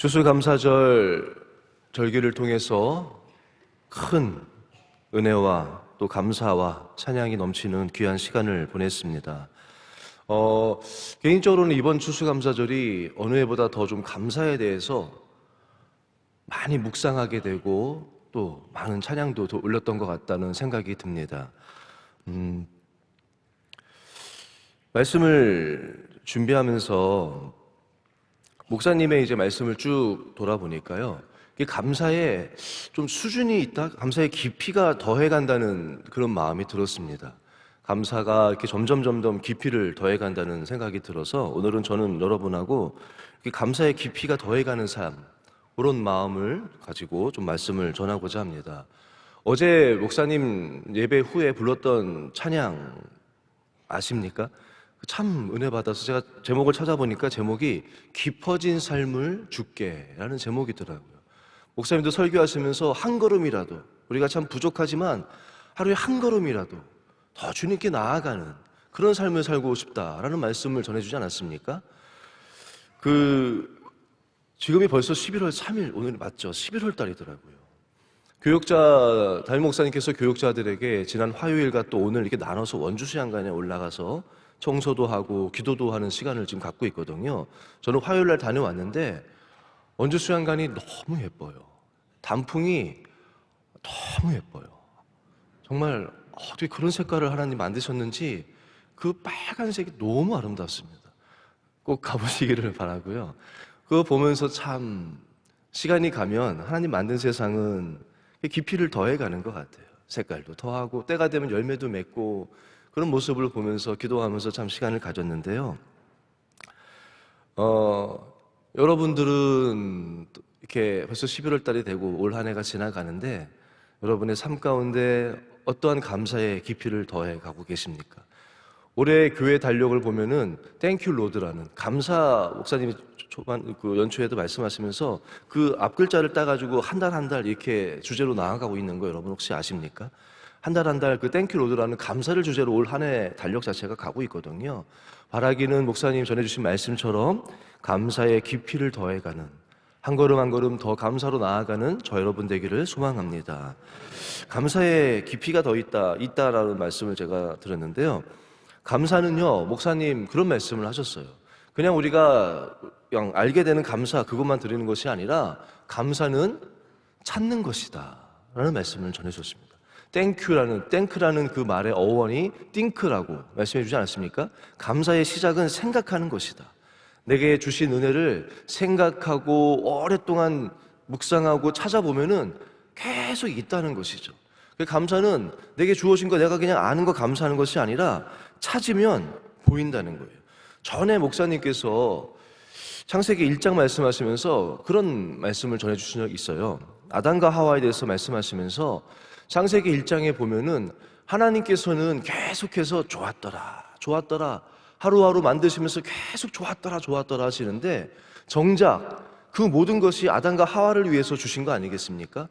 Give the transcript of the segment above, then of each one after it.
추수감사절 절기를 통해서 큰 은혜와 또 감사와 찬양이 넘치는 귀한 시간을 보냈습니다. 어, 개인적으로는 이번 추수감사절이 어느 해보다 더 좀 감사에 대해서 많이 묵상하게 되고 또 많은 찬양도 더 올렸던 것 같다는 생각이 듭니다. 음, 말씀을 준비하면서 목사님의 이제 말씀을 쭉 돌아보니까요. 감사에 좀 수준이 있다, 감사의 깊이가 더해간다는 그런 마음이 들었습니다. 감사가 이렇게 점점 점점 깊이를 더해간다는 생각이 들어서 오늘은 저는 여러분하고 감사의 깊이가 더해가는 삶 그런 마음을 가지고 좀 말씀을 전하고자 합니다. 어제 목사님 예배 후에 불렀던 찬양 아십니까? 참 은혜 받아서 제가 제목을 찾아보니까 제목이 깊어진 삶을 죽게라는 제목이더라고요. 목사님도 설교하시면서 한 걸음이라도 우리가 참 부족하지만 하루에 한 걸음이라도 더 주님께 나아가는 그런 삶을 살고 싶다라는 말씀을 전해주지 않았습니까? 그 지금이 벌써 11월 3일 오늘 맞죠? 11월 달이더라고요. 교육자 담임 목사님께서 교육자들에게 지난 화요일과 또 오늘 이렇게 나눠서 원주 수양관에 올라가서 청소도 하고 기도도 하는 시간을 지금 갖고 있거든요. 저는 화요일 날 다녀왔는데 원주 수양관이 너무 예뻐요. 단풍이 너무 예뻐요. 정말 어떻게 그런 색깔을 하나님 만드셨는지 그 빨간색이 너무 아름답습니다. 꼭 가보시기를 바라고요. 그거 보면서 참 시간이 가면 하나님 만든 세상은 깊이를 더해가는 것 같아요. 색깔도 더하고 때가 되면 열매도 맺고 그런 모습을 보면서 기도하면서 참 시간을 가졌는데요. 어, 여러분들은 이렇게 벌써 11월 달이 되고 올 한 해가 지나가는데 여러분의 삶 가운데 어떠한 감사의 깊이를 더해 가고 계십니까? 올해 교회 달력을 보면은 땡큐 로드라는 감사 목사님이 초반 그 연초에도 말씀하시면서 그 앞 글자를 따가지고 한 달 한 달 이렇게 주제로 나아가고 있는 거 여러분 혹시 아십니까? 한 달 한 달 그 땡큐 로드라는 감사를 주제로 올 한 해 달력 자체가 가고 있거든요. 바라기는 목사님 전해주신 말씀처럼 감사의 깊이를 더해가는 한 걸음 한 걸음 더 감사로 나아가는 저 여러분 되기를 소망합니다. 감사의 깊이가 더 있다, 있다라는 말씀을 제가 들었는데요. 감사는요, 목사님 그런 말씀을 하셨어요. 그냥 우리가 그냥 알게 되는 감사 그것만 드리는 것이 아니라 감사는 찾는 것이다. 라는 말씀을 전해줬습니다. 땡큐라는, 땡크라는 그 말의 어원이 띵크라고 말씀해 주지 않았습니까? 감사의 시작은 생각하는 것이다. 내게 주신 은혜를 생각하고 오랫동안 묵상하고 찾아보면은 계속 있다는 것이죠. 그 감사는 내게 주어진 거 내가 그냥 아는 거 감사하는 것이 아니라 찾으면 보인다는 거예요. 전에 목사님께서 창세기 1장 말씀하시면서 그런 말씀을 전해 주신 적 있어요. 아담과 하와에 대해서 말씀하시면서 창세기 1장에 보면은 하나님께서는 계속해서 좋았더라, 좋았더라, 하루하루 만드시면서 계속 좋았더라, 좋았더라 하시는데 정작 그 모든 것이 아담과 하와를 위해서 주신 거 아니겠습니까?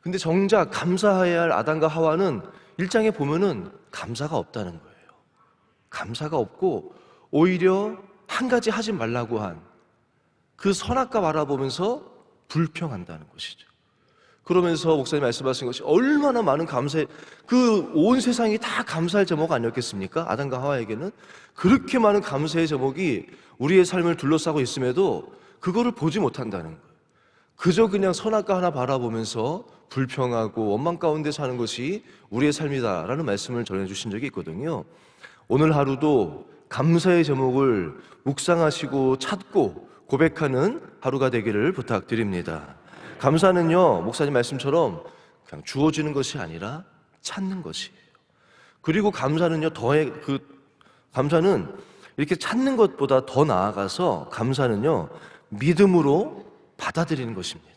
근데 정작 감사해야 할 아담과 하와는 1장에 보면은 감사가 없다는 거예요. 감사가 없고 오히려 한 가지 하지 말라고 한 그 선악과 바라보면서 불평한다는 것이죠. 그러면서 목사님 말씀하신 것이 얼마나 많은 감사의 그 온 세상이 다 감사할 제목 아니었겠습니까? 아담과 하와에게는 그렇게 많은 감사의 제목이 우리의 삶을 둘러싸고 있음에도 그거를 보지 못한다는 거예요. 그저 그냥 선악과 하나 바라보면서 불평하고 원망 가운데 사는 것이 우리의 삶이다라는 말씀을 전해 주신 적이 있거든요. 오늘 하루도 감사의 제목을 묵상하시고 찾고 고백하는 하루가 되기를 부탁드립니다. 감사는요, 목사님 말씀처럼 그냥 주어지는 것이 아니라 찾는 것이에요. 그리고 감사는요, 더해, 그, 감사는 이렇게 찾는 것보다 더 나아가서 감사는요, 믿음으로 받아들이는 것입니다.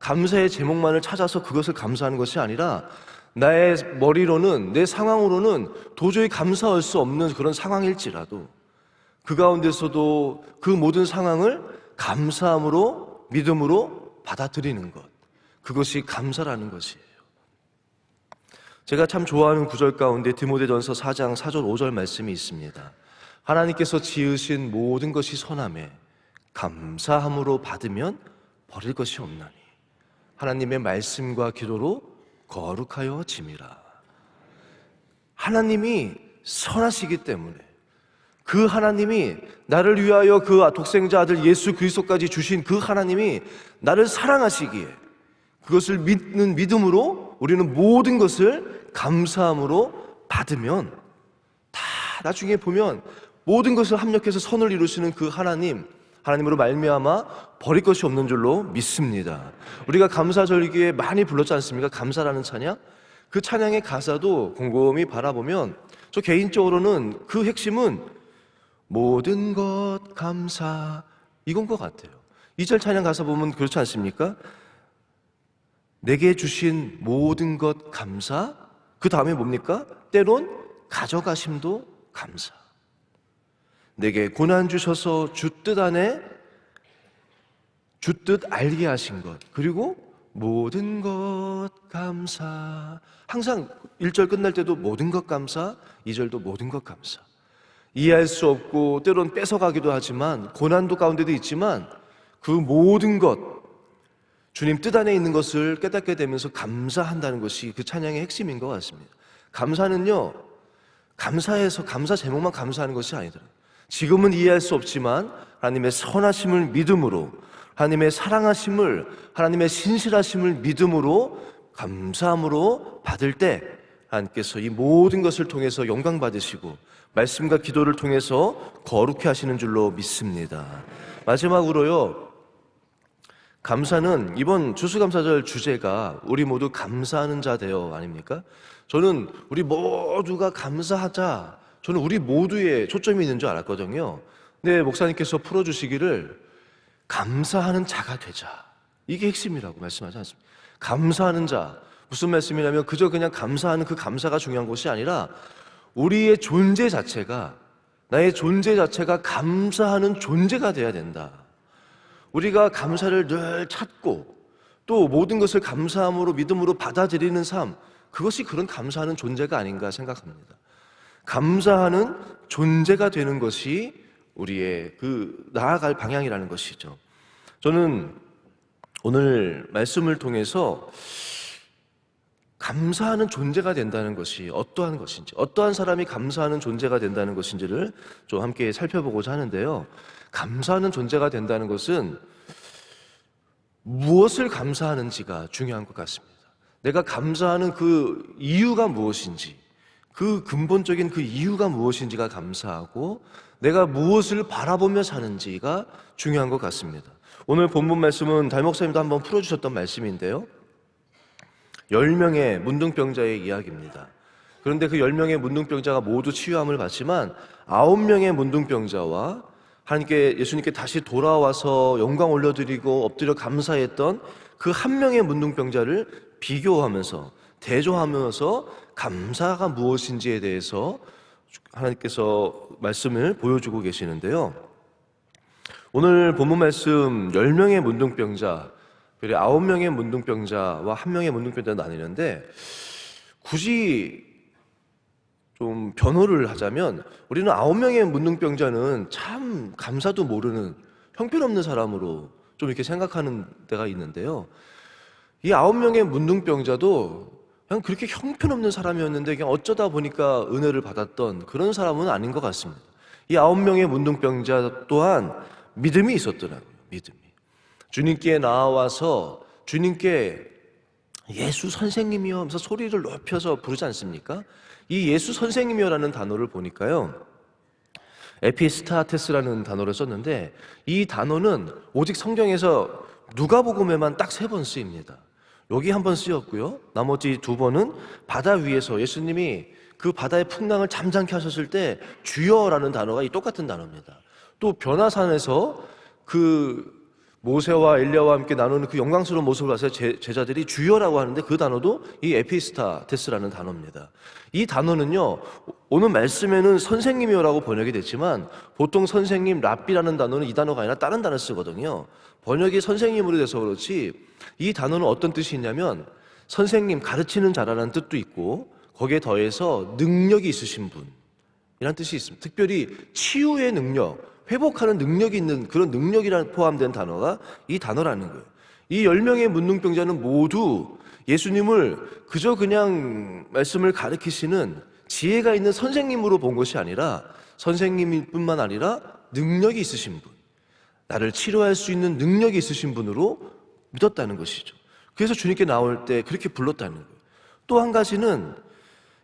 감사의 제목만을 찾아서 그것을 감사하는 것이 아니라 나의 머리로는, 내 상황으로는 도저히 감사할 수 없는 그런 상황일지라도 그 가운데서도 그 모든 상황을 감사함으로, 믿음으로 받아들이는 것. 그것이 감사라는 것이에요. 제가 참 좋아하는 구절 가운데 디모데전서 4장 4절 5절 말씀이 있습니다. 하나님께서 지으신 모든 것이 선함에 감사함으로 받으면 버릴 것이 없나니 하나님의 말씀과 기도로 거룩하여 짐이라. 하나님이 선하시기 때문에 그 하나님이 나를 위하여 그 독생자 아들 예수 그리스도까지 주신 그 하나님이 나를 사랑하시기에 그것을 믿는 믿음으로 우리는 모든 것을 감사함으로 받으면 다 나중에 보면 모든 것을 합력해서 선을 이루시는 그 하나님 하나님으로 말미암아 버릴 것이 없는 줄로 믿습니다. 우리가 감사절기에 많이 불렀지 않습니까? 감사라는 찬양. 그 찬양의 가사도 곰곰이 바라보면 저 개인적으로는 그 핵심은 모든 것 감사 이건 것 같아요. 이절 찬양 가사 보면 그렇지 않습니까? 내게 주신 모든 것 감사. 그 다음에 뭡니까? 때론 가져가심도 감사. 내게 고난 주셔서 주 뜻 안에 주 뜻 알게 하신 것. 그리고 모든 것 감사. 항상 1절 끝날 때도 모든 것 감사, 2절도 모든 것 감사. 이해할 수 없고 때론 뺏어가기도 하지만 고난도 가운데도 있지만 그 모든 것 주님 뜻 안에 있는 것을 깨닫게 되면서 감사한다는 것이 그 찬양의 핵심인 것 같습니다. 감사는요, 감사해서 감사 제목만 감사하는 것이 아니더라고요. 지금은 이해할 수 없지만 하나님의 선하심을 믿음으로 하나님의 사랑하심을 하나님의 신실하심을 믿음으로 감사함으로 받을 때 하나님께서 이 모든 것을 통해서 영광 받으시고 말씀과 기도를 통해서 거룩해 하시는 줄로 믿습니다. 마지막으로요. 감사는 이번 추수감사절 주제가 우리 모두 감사하는 자 되어 아닙니까? 저는 우리 모두가 감사하자. 저는 우리 모두에 초점이 있는 줄 알았거든요. 근데 목사님께서 풀어주시기를 감사하는 자가 되자. 이게 핵심이라고 말씀하지 않습니까? 감사하는 자. 무슨 말씀이냐면 그저 그냥 감사하는 그 감사가 중요한 것이 아니라 우리의 존재 자체가 나의 존재 자체가 감사하는 존재가 돼야 된다. 우리가 감사를 늘 찾고 또 모든 것을 감사함으로 믿음으로 받아들이는 삶 그것이 그런 감사하는 존재가 아닌가 생각합니다. 감사하는 존재가 되는 것이 우리의 그 나아갈 방향이라는 것이죠. 저는 오늘 말씀을 통해서 감사하는 존재가 된다는 것이 어떠한 것인지, 어떠한 사람이 감사하는 존재가 된다는 것인지를 좀 함께 살펴보고자 하는데요. 감사하는 존재가 된다는 것은 무엇을 감사하는지가 중요한 것 같습니다. 내가 감사하는 그 이유가 무엇인지, 그 근본적인 그 이유가 무엇인지가 감사하고 내가 무엇을 바라보며 사는지가 중요한 것 같습니다. 오늘 본문 말씀은 달 목사님도 한번 풀어주셨던 말씀인데요. 10명의 문둥병자의 이야기입니다. 그런데 그 10명의 문둥병자가 모두 치유함을 받지만 9명의 문둥병자와 하나님께 예수님께 다시 돌아와서 영광 올려드리고 엎드려 감사했던 그 한 명의 문둥병자를 비교하면서 대조하면서 감사가 무엇인지에 대해서 하나님께서 말씀을 보여주고 계시는데요. 오늘 본문 말씀 10명의 문둥병자 그리고 아홉 명의 문둥병자와 한 명의 문둥병자 나뉘는데 굳이 좀 변호를 하자면 우리는 아홉 명의 문둥병자는 참 감사도 모르는 형편없는 사람으로 좀 이렇게 생각하는 때가 있는데요. 이 아홉 명의 문둥병자도 그냥 그렇게 형편없는 사람이었는데 그냥 어쩌다 보니까 은혜를 받았던 그런 사람은 아닌 것 같습니다. 이 아홉 명의 문둥병자 또한 믿음이 있었더라고요. 믿음이. 주님께 나와서 주님께 예수 선생님이여 하면서 소리를 높여서 부르지 않습니까? 이 예수 선생님이여라는 단어를 보니까요. 에피스타테스라는 단어를 썼는데 이 단어는 오직 성경에서 누가복음에만 딱 세 번 쓰입니다. 여기 한 번 쓰였고요. 나머지 두 번은 바다 위에서 예수님이 그 바다의 풍랑을 잠잠케 하셨을 때 주여라는 단어가 이 똑같은 단어입니다. 또 변화산에서 그 모세와 엘리야와 함께 나누는 그 영광스러운 모습을 봐서 제, 제자들이 주여라고 하는데 그 단어도 이 에피스타테스라는 단어입니다. 이 단어는요 오늘 말씀에는 선생님이요라고 번역이 됐지만 보통 선생님 랍비라는 단어는 이 단어가 아니라 다른 단어 쓰거든요. 번역이 선생님으로 돼서 그렇지 이 단어는 어떤 뜻이 있냐면 선생님 가르치는 자라는 뜻도 있고 거기에 더해서 능력이 있으신 분 이란 뜻이 있습니다. 특별히 치유의 능력, 회복하는 능력이 있는 그런 능력이란 포함된 단어가 이 단어라는 거예요. 이열 명의 문둥병자는 모두 예수님을 그저 그냥 말씀을 가르치시는 지혜가 있는 선생님으로 본 것이 아니라 선생님뿐만 아니라 능력이 있으신 분, 나를 치료할 수 있는 능력이 있으신 분으로 믿었다는 것이죠. 그래서 주님께 나올 때 그렇게 불렀다는 거예요. 또 한 가지는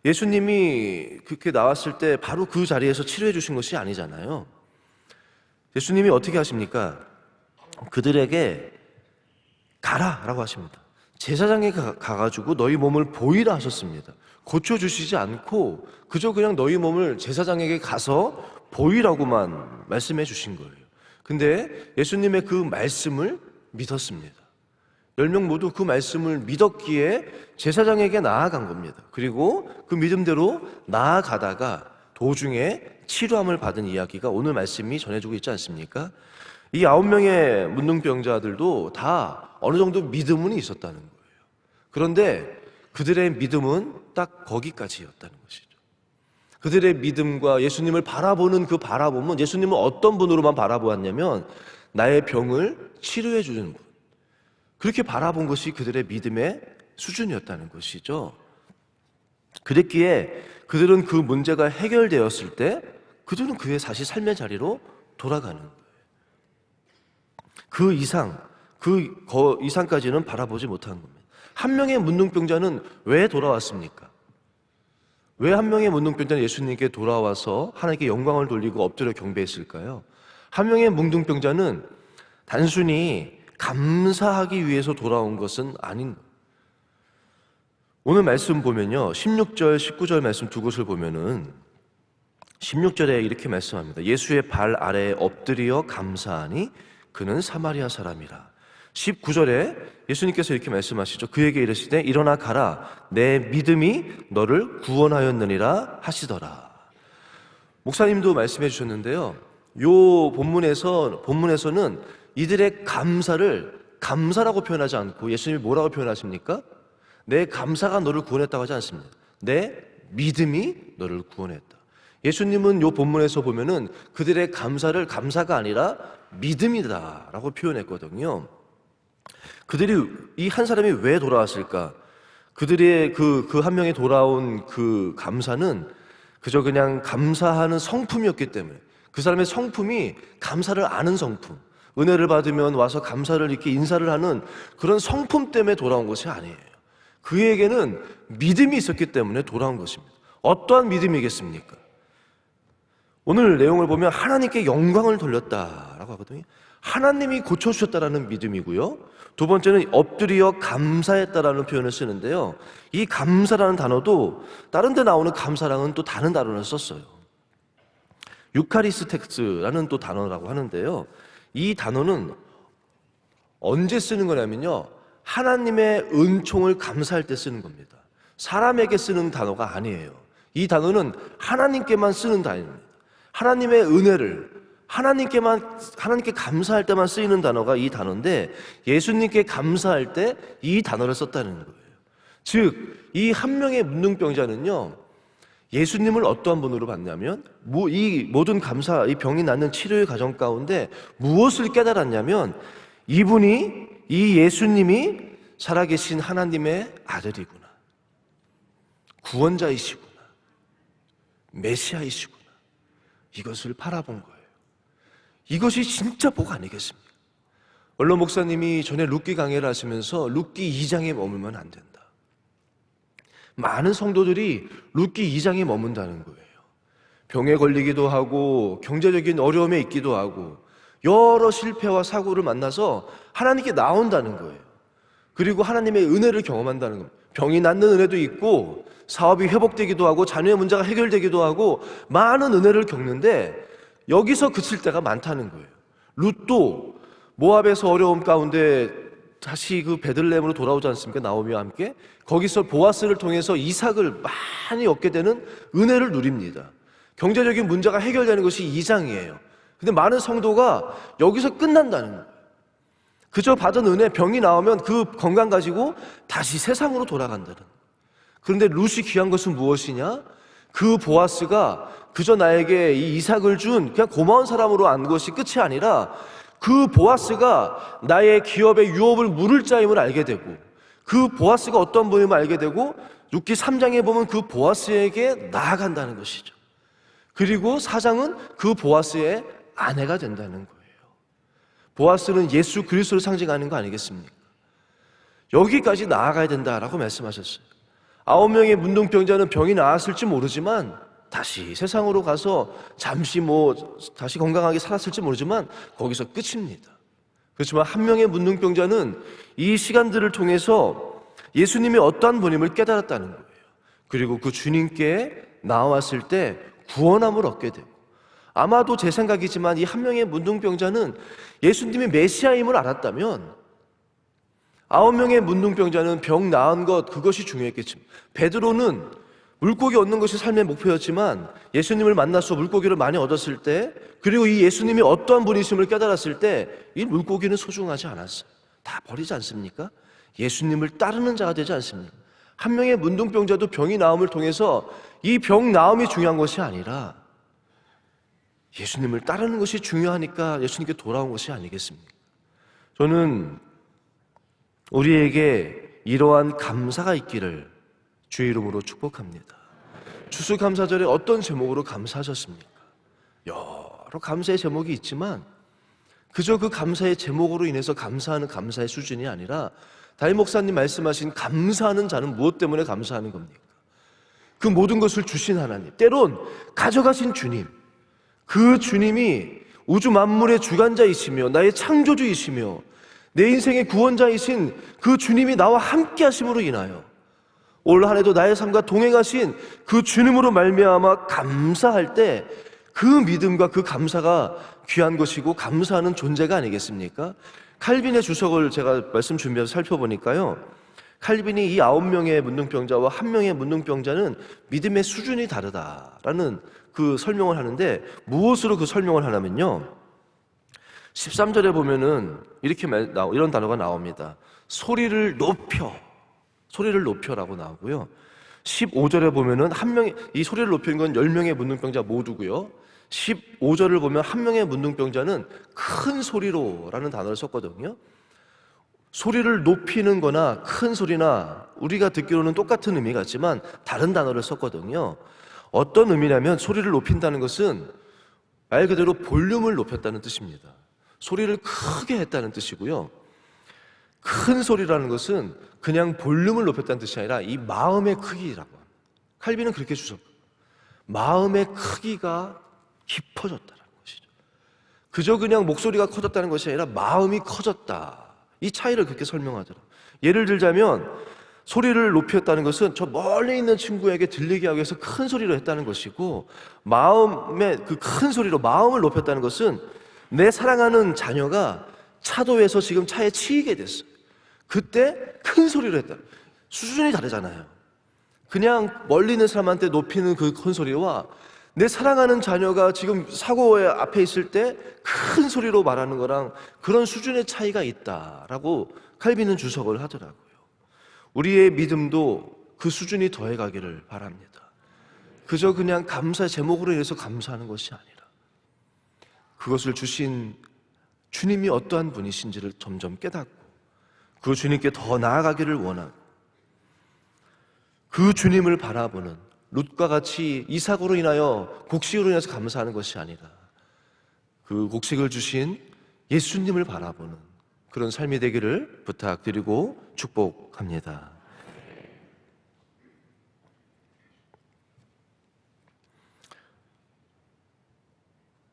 예수님이 그렇게 나왔을 때 바로 그 자리에서 치료해 주신 것이 아니잖아요. 예수님이 어떻게 하십니까? 그들에게 가라 라고 하십니다. 제사장에 가- 가가지고 너희 몸을 보이라 하셨습니다. 고쳐주시지 않고 그저 그냥 너희 몸을 제사장에게 가서 보이라고만 말씀해 주신 거예요. 근데 예수님의 그 말씀을 믿었습니다. 열 명 모두 그 말씀을 믿었기에 제사장에게 나아간 겁니다. 그리고 그 믿음대로 나아가다가 도중에 치료함을 받은 이야기가 오늘 말씀이 전해주고 있지 않습니까? 이 아홉 명의 문둥병자들도 다 어느 정도 믿음은 있었다는 거예요. 그런데 그들의 믿음은 딱 거기까지였다는 것이죠. 그들의 믿음과 예수님을 바라보는 그 바라봄은 예수님은 어떤 분으로만 바라보았냐면 나의 병을 치료해 주는 분. 그렇게 바라본 것이 그들의 믿음의 수준이었다는 것이죠. 그랬기에 그들은 그 문제가 해결되었을 때 그들은 그의 다시 삶의 자리로 돌아가는 거예요. 그 이상, 그 거- 이상까지는 바라보지 못한 겁니다. 한 명의 문둥병자는 왜 돌아왔습니까? 왜 한 명의 문둥병자는 예수님께 돌아와서 하나님께 영광을 돌리고 엎드려 경배했을까요? 한 명의 문둥병자는 단순히 감사하기 위해서 돌아온 것은 아닌 오늘 말씀 보면요. 16절, 19절 말씀 두 곳을 보면은 16절에 이렇게 말씀합니다. 예수의 발 아래에 엎드려 감사하니 그는 사마리아 사람이라. 19절에 예수님께서 이렇게 말씀하시죠. 그에게 이르시되 일어나 가라. 내 믿음이 너를 구원하였느니라 하시더라. 목사님도 말씀해 주셨는데요. 요 본문에서 본문에서는 이들의 감사를 감사라고 표현하지 않고 예수님이 뭐라고 표현하십니까? 내 감사가 너를 구원했다고 하지 않습니다. 내 믿음이 너를 구원했다. 예수님은 요 본문에서 보면은 그들의 감사를 감사가 아니라 믿음이다라고 표현했거든요. 그들이 이 한 사람이 왜 돌아왔을까? 그들의 그 그 한 명이 돌아온 그 감사는 그저 그냥 감사하는 성품이었기 때문에 그 사람의 성품이 감사를 아는 성품, 은혜를 받으면 와서 감사를 이렇게 인사를 하는 그런 성품 때문에 돌아온 것이 아니에요. 그에게는 믿음이 있었기 때문에 돌아온 것입니다. 어떠한 믿음이겠습니까? 오늘 내용을 보면 하나님께 영광을 돌렸다라고 하거든요. 하나님이 고쳐주셨다라는 믿음이고요. 두 번째는 엎드려 감사했다라는 표현을 쓰는데요. 이 감사라는 단어도 다른 데 나오는 감사랑은 또 다른 단어를 썼어요. 유카리스텍스라는 또 단어라고 하는데요. 이 단어는 언제 쓰는 거냐면요. 하나님의 은총을 감사할 때 쓰는 겁니다. 사람에게 쓰는 단어가 아니에요. 이 단어는 하나님께만 쓰는 단어입니다. 하나님의 은혜를 하나님께만 하나님께 감사할 때만 쓰이는 단어가 이 단어인데 예수님께 감사할 때 이 단어를 썼다는 거예요. 즉, 이 한 명의 문둥병자는요. 예수님을 어떠한 분으로 봤냐면 뭐이 모든 감사, 이 병이 낫는 치료의 과정 가운데 무엇을 깨달았냐면 이분이 이 예수님이 살아계신 하나님의 아들이구나. 구원자이시구나. 메시아이시구나. 이것을 바라본 거예요. 이것이 진짜 복 아니겠습니까? 언론 목사님이 전에 룻기 강해를 하시면서 룻기 2장에 머물면 안 된다. 많은 성도들이 룻기 2장에 머문다는 거예요. 병에 걸리기도 하고 경제적인 어려움에 있기도 하고 여러 실패와 사고를 만나서 하나님께 나온다는 거예요. 그리고 하나님의 은혜를 경험한다는 겁니다. 병이 낫는 은혜도 있고 사업이 회복되기도 하고 자녀의 문제가 해결되기도 하고 많은 은혜를 겪는데 여기서 그칠 때가 많다는 거예요. 룻도 모압에서 어려움 가운데 다시 그 베들레헴으로 돌아오지 않습니까? 나오미와 함께 거기서 보아스를 통해서 이삭을 많이 얻게 되는 은혜를 누립니다. 경제적인 문제가 해결되는 것이 이장이에요. 근데 많은 성도가 여기서 끝난다는 거예요. 그저 받은 은혜 병이 나오면 그 건강 가지고 다시 세상으로 돌아간다는. 그런데 룻이 귀한 것은 무엇이냐? 그 보아스가 그저 나에게 이 이삭을 준 그냥 고마운 사람으로 안 것이 끝이 아니라 그 보아스가 나의 기업의 유업을 물을 자임을 알게 되고 그 보아스가 어떤 분임을 알게 되고 6기 3장에 보면 그 보아스에게 나아간다는 것이죠. 그리고 사장은 그 보아스의 아내가 된다는 거예요. 보아스는 예수 그리스도를 상징하는 거 아니겠습니까? 여기까지 나아가야 된다라고 말씀하셨어요. 아홉 명의 문둥병자는 병이 나았을지 모르지만 다시 세상으로 가서 잠시 뭐 다시 건강하게 살았을지 모르지만 거기서 끝입니다. 그렇지만 한 명의 문둥병자는 이 시간들을 통해서 예수님이 어떠한 분임을 깨달았다는 거예요. 그리고 그 주님께 나왔을 때 구원함을 얻게 되고 아마도 제 생각이지만 이 한 명의 문둥병자는 예수님이 메시아임을 알았다면 아홉 명의 문둥병자는 병 나은 것 그것이 중요했겠지만 베드로는 물고기 얻는 것이 삶의 목표였지만 예수님을 만나서 물고기를 많이 얻었을 때 그리고 이 예수님이 어떠한 분이심을 깨달았을 때 이 물고기는 소중하지 않았어요. 다 버리지 않습니까? 예수님을 따르는 자가 되지 않습니까? 한 명의 문둥병자도 병이 나음을 통해서 이 병 나음이 중요한 것이 아니라 예수님을 따르는 것이 중요하니까 예수님께 돌아온 것이 아니겠습니까? 저는 우리에게 이러한 감사가 있기를 주의 이름으로 축복합니다. 추수감사절에 어떤 제목으로 감사하셨습니까? 여러 감사의 제목이 있지만 그저 그 감사의 제목으로 인해서 감사하는 감사의 수준이 아니라 다임 목사님 말씀하신 감사하는 자는 무엇 때문에 감사하는 겁니까? 그 모든 것을 주신 하나님, 때론 가져가신 주님, 그 주님이 우주 만물의 주관자이시며 나의 창조주이시며 내 인생의 구원자이신 그 주님이 나와 함께 하심으로 인하여 올 한해도 나의 삶과 동행하신 그 주님으로 말미암아 감사할 때 그 믿음과 그 감사가 귀한 것이고 감사하는 존재가 아니겠습니까? 칼빈의 주석을 제가 말씀 준비해서 살펴보니까요. 칼빈이 이 아홉 명의 문둥병자와 한 명의 문둥병자는 믿음의 수준이 다르다라는 그 설명을 하는데 무엇으로 그 설명을 하냐면요. 13절에 보면은 이렇게 말- 나- 이런 단어가 나옵니다. 소리를 높여. 소리를 높여라고 나오고요. 15절에 보면은 한 명의 이 소리를 높이는 건 10명의 문둥병자 모두고요. 15절을 보면 한 명의 문둥병자는 큰 소리로라는 단어를 썼거든요. 소리를 높이는 거나 큰 소리나 우리가 듣기로는 똑같은 의미 같지만 다른 단어를 썼거든요. 어떤 의미냐면 소리를 높인다는 것은 말 그대로 볼륨을 높였다는 뜻입니다. 소리를 크게 했다는 뜻이고요. 큰 소리라는 것은 그냥 볼륨을 높였다는 뜻이 아니라 이 마음의 크기라고 합니다. 칼빈은 그렇게 주석. 마음의 크기가 깊어졌다는 것이죠. 그저 그냥 목소리가 커졌다는 것이 아니라 마음이 커졌다. 이 차이를 그렇게 설명하더라고요. 예를 들자면 소리를 높였다는 것은 저 멀리 있는 친구에게 들리게 하기 위해서 큰 소리로 했다는 것이고 마음의 그 큰 소리로 마음을 높였다는 것은 내 사랑하는 자녀가 차도에서 지금 차에 치이게 됐어요. 그때 큰 소리로 했다. 수준이 다르잖아요. 그냥 멀리 있는 사람한테 높이는 그 큰 소리와 내 사랑하는 자녀가 지금 사고의 앞에 있을 때 큰 소리로 말하는 거랑 그런 수준의 차이가 있다라고 칼빈은 주석을 하더라고요. 우리의 믿음도 그 수준이 더해 가기를 바랍니다. 그저 그냥 감사 제목으로 인해서 감사하는 것이 아니라 그것을 주신 주님이 어떠한 분이신지를 점점 깨닫고 그 주님께 더 나아가기를 원하고 그 주님을 바라보는 룻과 같이 이 사고로 인하여 곡식으로 인해서 감사하는 것이 아니라 그 곡식을 주신 예수님을 바라보는 그런 삶이 되기를 부탁드리고 축복합니다.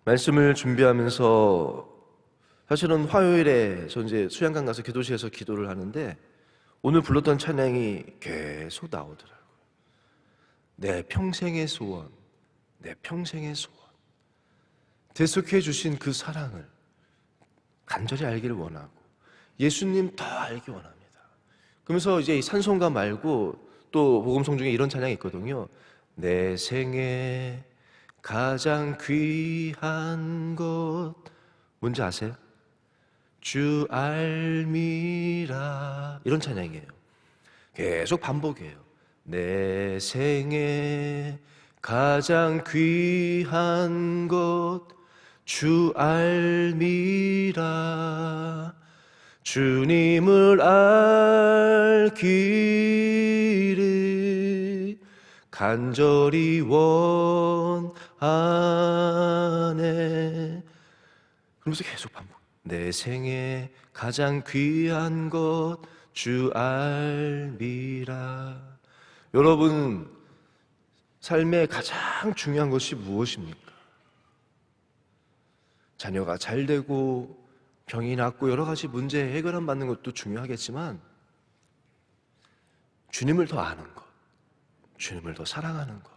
말씀을 준비하면서 사실은 화요일에 저 이제 수양관 가서 기도실에서 기도를 하는데 오늘 불렀던 찬양이 계속 나오더라고요. 내 평생의 소원, 내 평생의 소원. 대속해 주신 그 사랑을 간절히 알기를 원하고 예수님 더 알기 원합니다. 그러면서 이제 이 산송가 말고 또 복음송 중에 이런 찬양이 있거든요. 내 생에 가장 귀한 것 뭔지 아세요? 주 알미라 이런 찬양이에요. 계속 반복해요. 내 생에 가장 귀한 것 주 알미라 주님을 알기를 간절히 원 하네 그러면서 계속 반복. 내 생에 가장 귀한 것 주 알미라. 여러분 삶에 가장 중요한 것이 무엇입니까? 자녀가 잘 되고 병이 낫고 여러 가지 문제 해결안 받는 것도 중요하겠지만 주님을 더 아는 것, 주님을 더 사랑하는 것,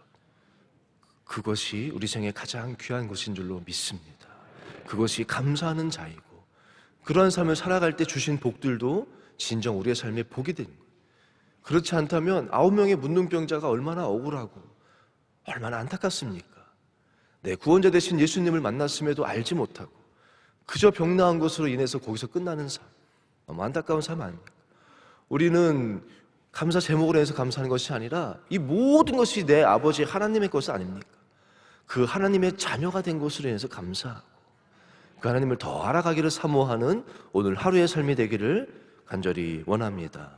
그것이 우리 생에 가장 귀한 것인 줄로 믿습니다. 그것이 감사하는 자이고 그러한 삶을 살아갈 때 주신 복들도 진정 우리의 삶에 복이 되는. 그렇지 않다면 아홉 명의 문둥병자가 얼마나 억울하고 얼마나 안타깝습니까? 내 구원자 되신 예수님을 만났음에도 알지 못하고 그저 병 나은 것으로 인해서 거기서 끝나는 삶 너무 안타까운 삶 아닙니까? 우리는 감사 제목으로 해서 감사하는 것이 아니라 이 모든 것이 내 아버지 하나님의 것 아닙니까? 그 하나님의 자녀가 된 것으로 인해서 감사하고 그 하나님을 더 알아가기를 사모하는 오늘 하루의 삶이 되기를 간절히 원합니다.